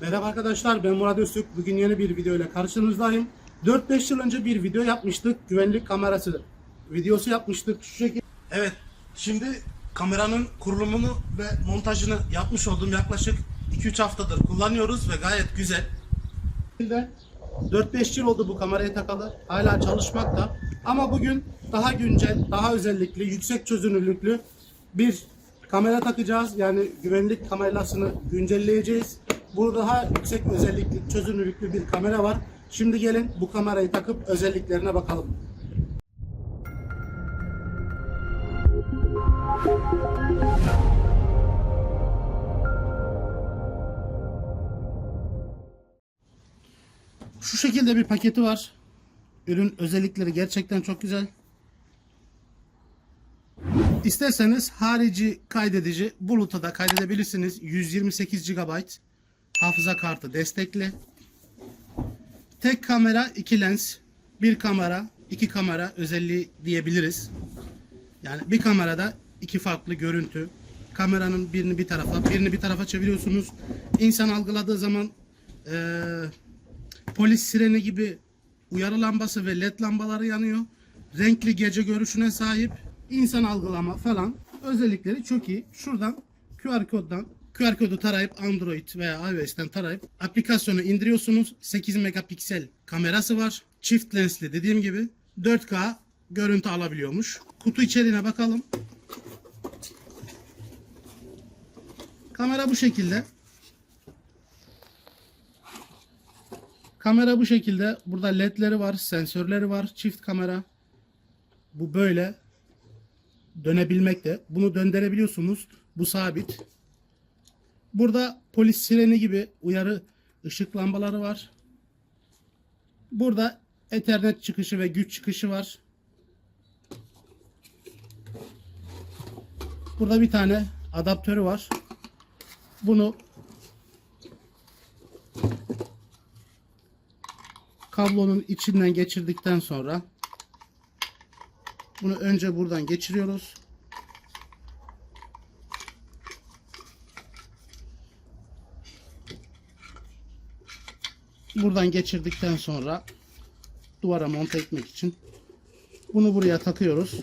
Merhaba arkadaşlar ben Murat Öztürk. Bugün yeni bir video ile karşınızdayım. 4-5 yıl önce bir video yapmıştık. Güvenlik kamerası videosu yapmıştık. Şu şekilde. Evet. Şimdi kameranın kurulumunu ve montajını yapmış olduğum yaklaşık 2-3 haftadır kullanıyoruz ve gayet güzel. 4-5 yıl oldu bu kameraya takalı. Hala çalışmakta. Ama bugün daha güncel, daha özellikli, yüksek çözünürlüklü bir kamera takacağız. Yani güvenlik kamerasını güncelleyeceğiz. Burada daha yüksek özellikli, çözünürlüklü bir kamera var. Şimdi gelin bu kamerayı takıp özelliklerine bakalım. Şu şekilde bir paketi var. Ürün özellikleri gerçekten çok güzel. İsterseniz harici kaydedici Bluetooth'a da kaydedebilirsiniz. 128 GB hafıza kartı destekli. Tek kamera, iki lens, bir kamera, iki kamera özelliği diyebiliriz. Yani bir kamerada iki farklı görüntü. Kameranın birini bir tarafa, birini bir tarafa çeviriyorsunuz. İnsan algıladığı zaman eee polis sireni gibi uyarı lambası ve led lambaları yanıyor. Renkli gece görüşüne sahip. insan algılama falan özellikleri çok iyi. Şuradan QR koddan QR kodu tarayıp Android veya iOS'ten tarayıp aplikasyonu indiriyorsunuz. 8 megapiksel kamerası var. Çift lensli dediğim gibi 4K görüntü alabiliyormuş. Kutu içeriğine bakalım. Kamera bu şekilde. Kamera bu şekilde. Burada ledleri var, sensörleri var, çift kamera. Bu böyle dönebilmekte. Bunu döndürebiliyorsunuz. Bu sabit. Burada polis sireni gibi uyarı ışık lambaları var. Burada Ethernet çıkışı ve güç çıkışı var. Burada bir tane adaptörü var. Bunu kablonun içinden geçirdikten sonra bunu önce buradan geçiriyoruz. Buradan geçirdikten sonra duvara monte etmek için bunu buraya takıyoruz.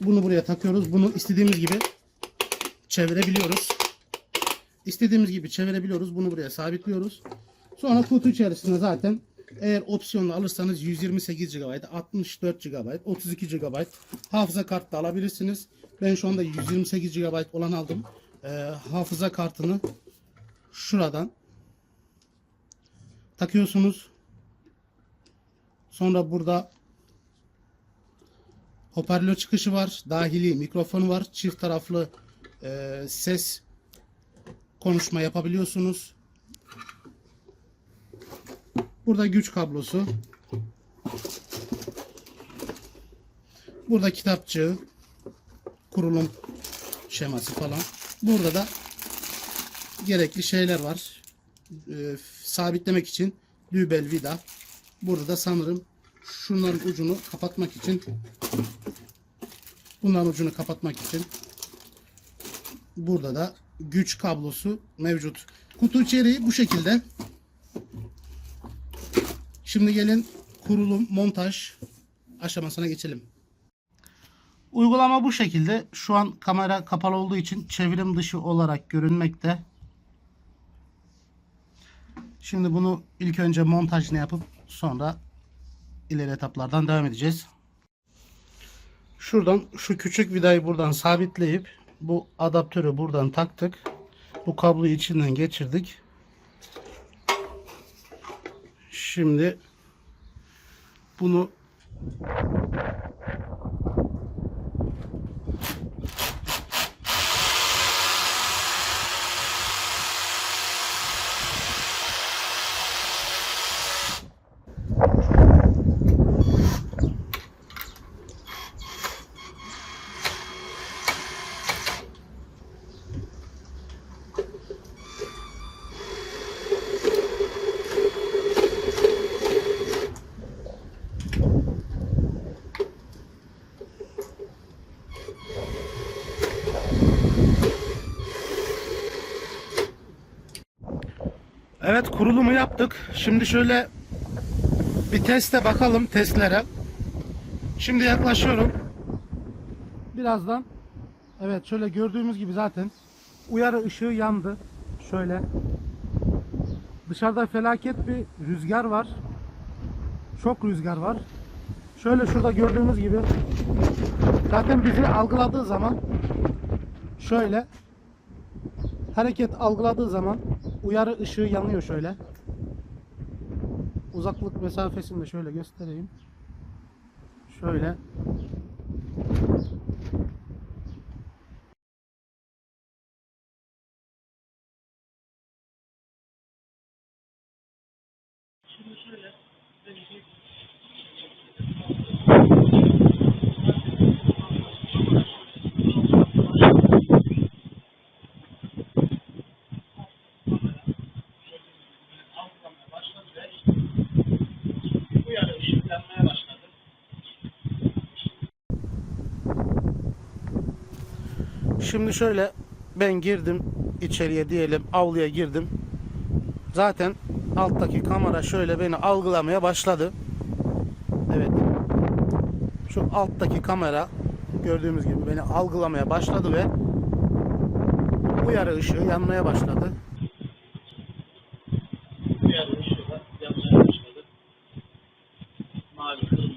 Bunu buraya takıyoruz. Bunu istediğimiz gibi çevirebiliyoruz. İstediğimiz gibi çevirebiliyoruz. Bunu buraya sabitliyoruz. Sonra kutu içerisinde zaten eğer opsiyonla alırsanız 128 GB, 64 GB, 32 GB hafıza kartı da alabilirsiniz. Ben şu anda 128 GB olan aldım. Ee, hafıza kartını şuradan takıyorsunuz. Sonra burada hoparlör çıkışı var. Dahili mikrofonu var. Çift taraflı e, ses konuşma yapabiliyorsunuz. Burada güç kablosu. Burada kitapçığı, kurulum şeması falan. Burada da gerekli şeyler var. Ee, sabitlemek için dübel vida. Burada da sanırım şunların ucunu kapatmak için bunların ucunu kapatmak için burada da güç kablosu mevcut. Kutu içeriği bu şekilde. Şimdi gelin kurulum, montaj aşamasına geçelim. Uygulama bu şekilde. Şu an kamera kapalı olduğu için çevrim dışı olarak görünmekte. Şimdi bunu ilk önce montajını yapıp sonra ileri etaplardan devam edeceğiz. Şuradan şu küçük vidayı buradan sabitleyip bu adaptörü buradan taktık. Bu kabloyu içinden geçirdik. Şimdi bunu Evet kurulumu yaptık. Şimdi şöyle bir teste bakalım testlere. Şimdi yaklaşıyorum. Birazdan evet şöyle gördüğümüz gibi zaten uyarı ışığı yandı. Şöyle dışarıda felaket bir rüzgar var. Çok rüzgar var. Şöyle şurada gördüğünüz gibi zaten bizi algıladığı zaman şöyle hareket algıladığı zaman uyarı ışığı yanıyor şöyle. Uzaklık mesafesini de şöyle göstereyim. Şöyle. Şimdi şöyle uyarı ışık yanmaya başladı. Şimdi şöyle ben girdim içeriye diyelim avluya girdim. Zaten alttaki kamera şöyle beni algılamaya başladı. Evet. Şu alttaki kamera gördüğümüz gibi beni algılamaya başladı ve uyarı ışığı yanmaya başladı. Uyarı ışığı da yanmaya başladı. Mavi, kırmızı.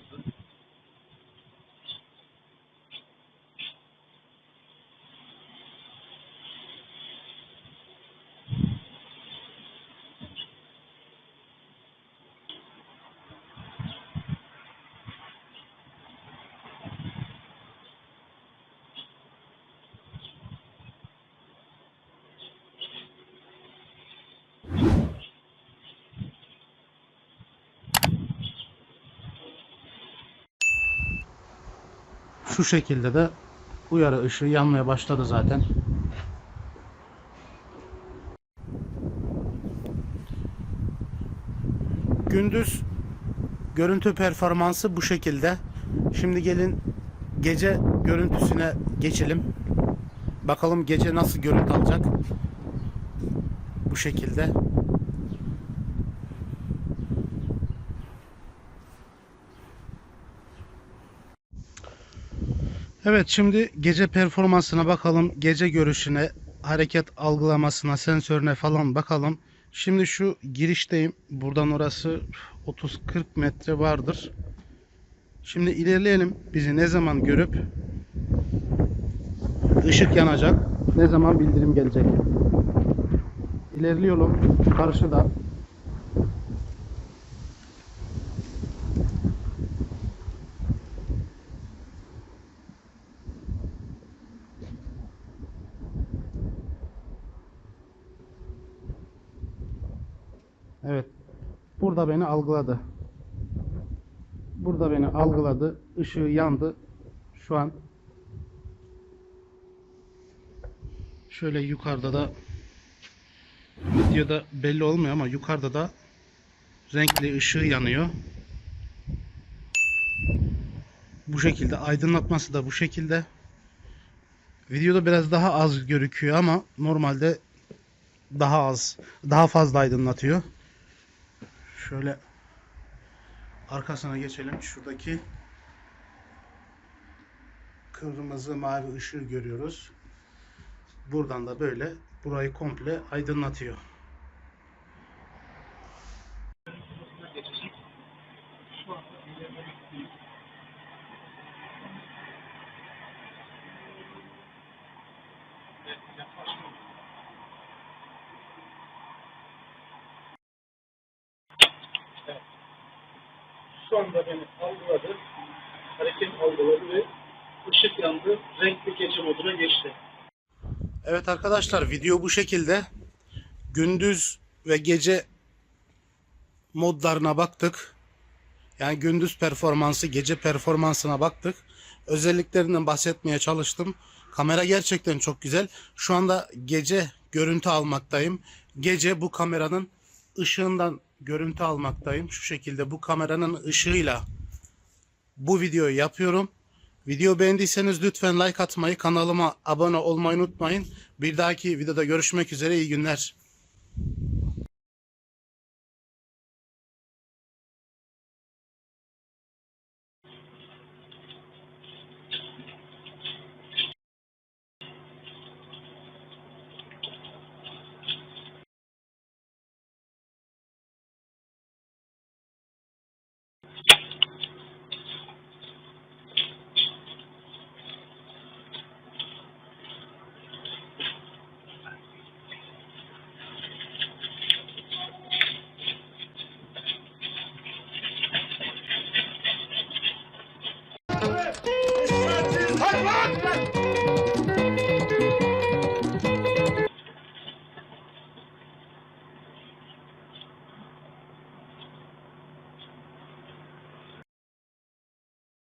Şu şekilde de uyarı ışığı yanmaya başladı zaten. Gündüz görüntü performansı bu şekilde. Şimdi gelin gece görüntüsüne geçelim. Bakalım gece nasıl görüntü alacak. Bu şekilde. Evet şimdi gece performansına bakalım. Gece görüşüne, hareket algılamasına, sensörüne falan bakalım. Şimdi şu girişteyim. Buradan orası 30-40 metre vardır. Şimdi ilerleyelim. Bizi ne zaman görüp ışık yanacak, ne zaman bildirim gelecek. İlerliyorum. Karşıda. Evet. Burada beni algıladı. Burada beni algıladı. Işığı yandı. Şu an şöyle yukarıda da videoda belli olmuyor ama yukarıda da renkli ışığı yanıyor. Bu şekilde aydınlatması da bu şekilde. Videoda biraz daha az görüküyor ama normalde daha az, daha fazla aydınlatıyor. Şöyle arkasına geçelim. Şuradaki kırmızı mavi ışığı görüyoruz. Buradan da böyle burayı komple aydınlatıyor. geçecek. Şu anda ilerlemek değil. Evet, yaklaşma. Evet. Şu anda beni algıladı. Hareket algıladı ve ışık yandı. Renkli gece moduna geçti. Evet arkadaşlar video bu şekilde. Gündüz ve gece modlarına baktık. Yani gündüz performansı, gece performansına baktık. Özelliklerinden bahsetmeye çalıştım. Kamera gerçekten çok güzel. Şu anda gece görüntü almaktayım. Gece bu kameranın ışığından görüntü almaktayım. Şu şekilde bu kameranın ışığıyla bu videoyu yapıyorum. Video beğendiyseniz lütfen like atmayı, kanalıma abone olmayı unutmayın. Bir dahaki videoda görüşmek üzere. İyi günler.